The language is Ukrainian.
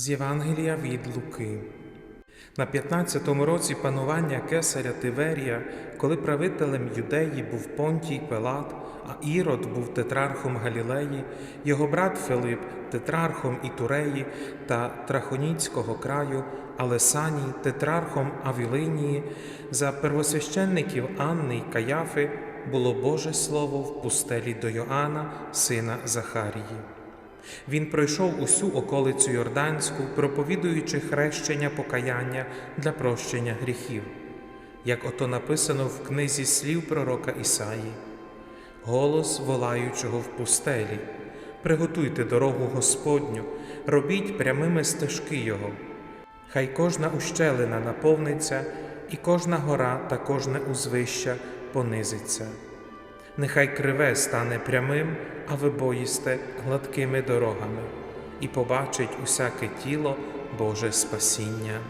З Євангелія від Луки. На 15-му році панування кесаря Тиверія, коли правителем юдеї був Понтій Пилат, а Ірод був тетрархом Галілеї, його брат Филип тетрархом Ітуреї та Трахоніцького краю, але Саній тетрархом Авілинії, за первосвященників Анни й Каяфи було Боже Слово в пустелі до Йоанна, сина Захарії. Він пройшов усю околицю Йорданську, проповідуючи хрещення покаяння для прощення гріхів, як ото написано в книзі слів пророка Ісаї, голос волаючого в пустелі, приготуйте дорогу Господню, робіть прямими стежки Його. Хай кожна ущелина наповниться, і кожна гора та кожне узвище понизиться. Нехай криве стане прямим, а вибоїсте гладкими дорогами, і побачить усяке тіло Боже спасіння.